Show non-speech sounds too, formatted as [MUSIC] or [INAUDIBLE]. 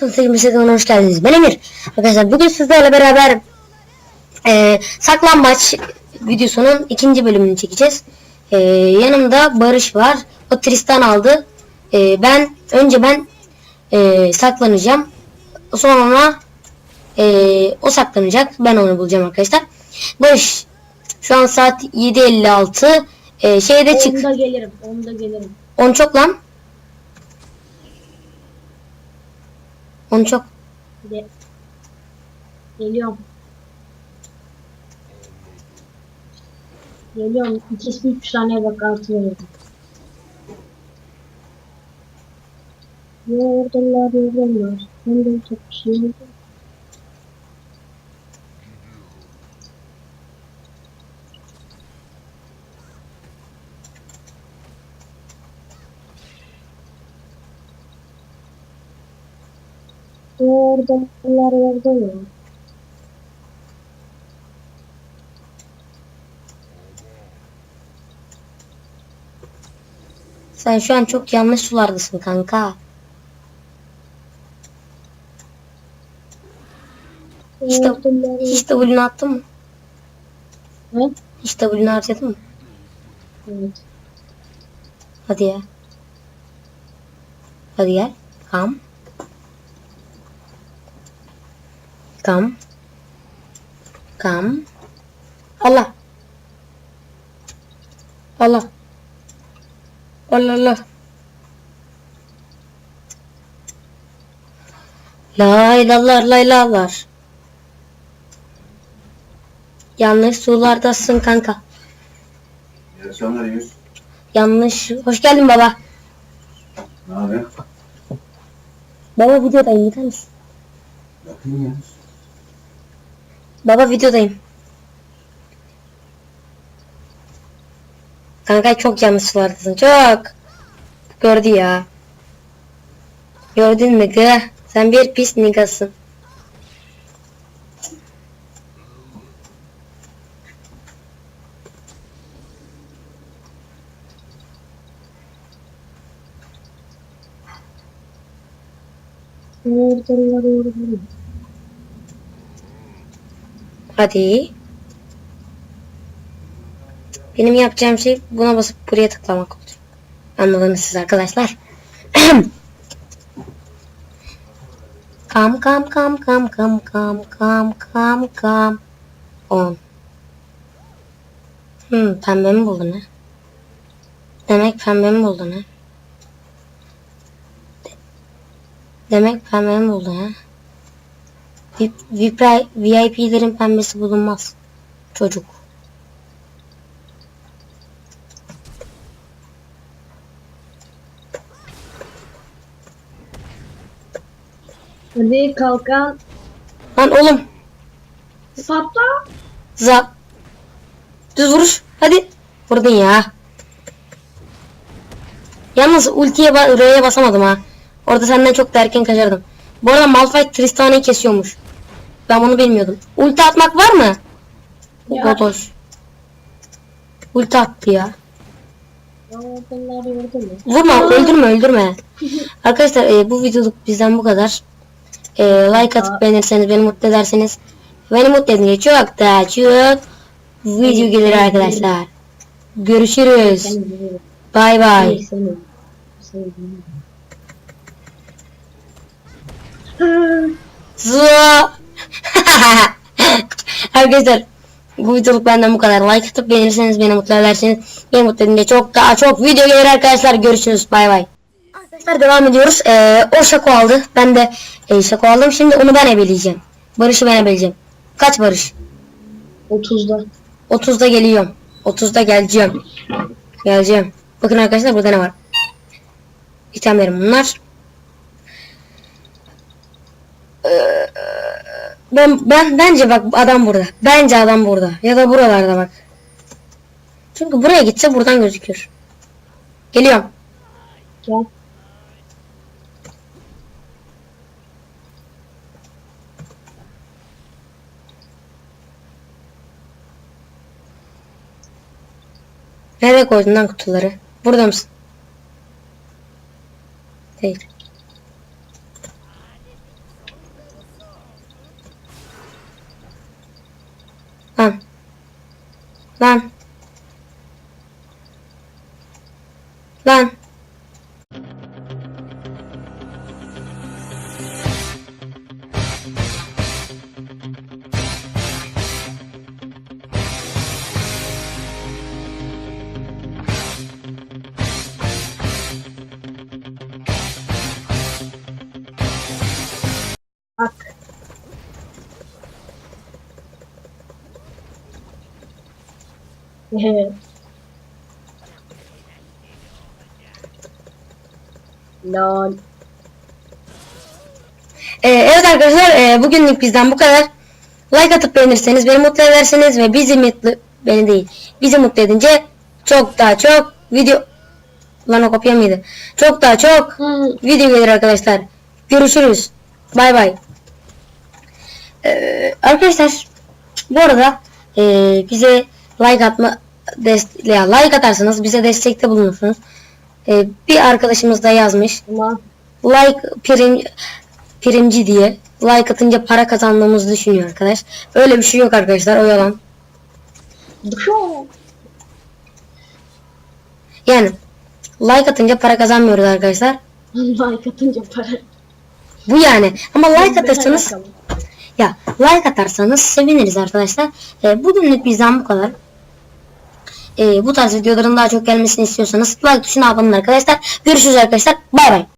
Fıntık kanalına hoş geldiniz. Ben Emir. Arkadaşlar bugün sizlerle beraber e, saklambaç videosunun ikinci bölümünü çekeceğiz. E, yanımda Barış var. O Tristan aldı. E, ben önce ben e, saklanacağım. Sonra e, o saklanacak. Ben onu bulacağım arkadaşlar. Barış şu an saat 7.56. E, şeyde çık. Onda gelirim. Onda gelirim. 10 çok lan. 10 çok. De geliyorum. Geliyorum. İkisi 3 tane bak altı veriyorum. Yordular yordular. Ben de çok bir şey yok. Yordular yordular. Sen şu an çok yanlış sulardasın kanka. İşte- Yordular Hiç W'nu attın mı? yordular. Hiç W'nu harcadın mı? Evet. Hadi ya. Hadi gel. Kam. Kam. Kam. Allah. Allah. Allah Allah. Laylalar laylalar. Yanlış sulardasın kanka. İyi akşamlar Yunus. Yanlış. Hoş geldin baba. Ne haber? Baba videodayım gider misin? Bakayım Yunus. Baba videodayım. Kanka çok yanlış sulardasın. Çok. Gördü ya. Gördün mü gı? Sen bir pis nigasın. Yordular yordular. Hadi. Benim yapacağım şey buna basıp buraya tıklamak olur. Anladınız siz arkadaşlar. [CLEARS THROAT] kam kam kam kam kam kam kam kam kam. On. Hmm, pembe mi buldun ha? Demek pembe mi buldun ha? De- Demek pembe mi buldun ha? VIP, VIP'lerin pembesi bulunmaz. Çocuk. Hadi kalkan. Lan oğlum. Sapla. Zap. Düz vuruş. Hadi. Vurdun ya. Yalnız ultiye ba R'ye basamadım ha. Orada senden çok da erken kaçardım. Bu arada Malphite Tristan'ı kesiyormuş. Ben bunu bilmiyordum. Ulti atmak var mı? Ya. Godoş. Ulti attı ya. Vurma, öldürme, öldürme. [LAUGHS] Arkadaşlar e, bu videoluk bizden bu kadar. E, like atıp beğenirseniz, beni mutlu ederseniz, beni mutlu edince çok daha çok video gelir arkadaşlar. Görüşürüz. Bay bay. Zıa. [LAUGHS] Arkadaşlar bu videoluk benden bu kadar. Like atıp beğenirseniz, beni mutlu ederseniz, beni mutlu edince çok daha çok video gelir arkadaşlar. Görüşürüz. Bay bay. Arkadaşlar devam ediyoruz. Ee, o şako aldı. Ben de e, şako aldım. Şimdi onu ben ebeleyeceğim. Barış'ı ben ebeleyeceğim. Kaç Barış? 30'da. 30'da geliyorum. 30'da geleceğim. Geleceğim. Bakın arkadaşlar burada ne var? İtemlerim bunlar. Ee, Ben, ben bence bak adam burada. Bence adam burada. Ya da buralarda bak. Çünkü buraya gitse buradan gözüküyor. Geliyorum. Gel. Nereye koydun lan kutuları? Burada mısın? Değil. Lan. Ehe. [LAUGHS] Lol. Ee, evet arkadaşlar e, bugünlük bizden bu kadar. Like atıp beğenirseniz beni mutlu ederseniz ve bizi mutlu beni değil bizi mutlu edince çok daha çok video lan o kopya mıydı? Çok daha çok Hmm. video gelir arkadaşlar. Görüşürüz. Bay bay. Ee, arkadaşlar bu arada e, bize like atma dest ya like atarsanız bize destekte bulunursunuz. E, bir arkadaşımız da yazmış Ama like prim, primci diye like atınca para kazandığımızı düşünüyor arkadaş. Öyle bir şey yok arkadaşlar o yalan. Yani like atınca para kazanmıyoruz arkadaşlar. like atınca para. Bu yani. Ama like atarsanız ya like atarsanız seviniriz arkadaşlar. E, bugünlük bizden bu kadar. E, bu tarz videoların daha çok gelmesini istiyorsanız like tuşuna olun arkadaşlar. Görüşürüz arkadaşlar. Bay bay.